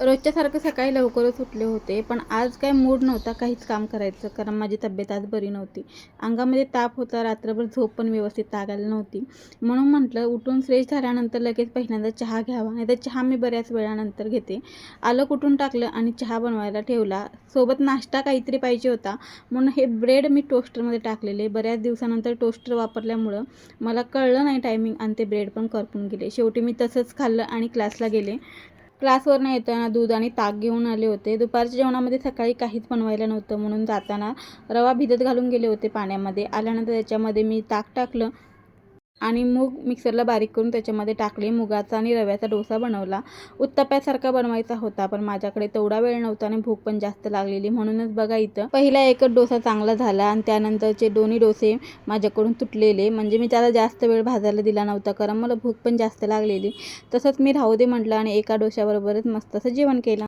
रोजच्यासारखं सकाळी लवकरच उठले होते पण आज काय मूड नव्हता काहीच काम करायचं कारण माझी तब्येत आज बरी नव्हती. अंगामध्ये ताप होता रात्रभर झोप पण व्यवस्थित आली नव्हती. म्हणून म्हटलं उठून फ्रेश झाल्यानंतर लगेच पहिल्यांदा चहा घ्यावा नाही तर चहा मी बऱ्याच वेळानंतर घेते. आलं कुठून टाकलं आणि चहा बनवायला ठेवला. सोबत नाश्ता काहीतरी पाहिजे होता म्हणून हे ब्रेड मी टोस्टरमध्ये टाकलेले. बऱ्याच दिवसानंतर टोस्टर वापरल्यामुळं मला कळलं नाही टायमिंग आणि ते ब्रेड पण करपून गेले. शेवटी मी तसंच खाल्लं आणि क्लासला गेले. क्लासवरनं येताना दूध आणि ताक घेऊन आले होते. दुपारच्या जेवणामध्ये सकाळी काहीच बनवायला नव्हतं. म्हणून जाताना रवा भिजत घालून गेले होते पाण्यामध्ये. आल्यानंतर त्याच्यामध्ये मी ताक टाकलं. आणि मूग मिक्सरला बारीक करून त्याच्यामध्ये टाकले मुगाचा आणि रव्याचा डोसा बनवला. उत्तप्यासारखा बनवायचा होता पण माझ्याकडे तेवढा वेळ नव्हता आणि भूक पण जास्त लागलेली. म्हणूनच बघा इथं पहिला एकच डोसा चांगला झाला आणि त्यानंतरचे दोन्ही डोसे माझ्याकडून तुटलेले. म्हणजे मी त्याला जास्त वेळ भाजायला दिला नव्हता कारण मला भूक पण जास्त लागलेली. तसंच मी राहू दे म्हटलं आणि एका डोश्याबरोबरच मस्त असं जेवण केलं.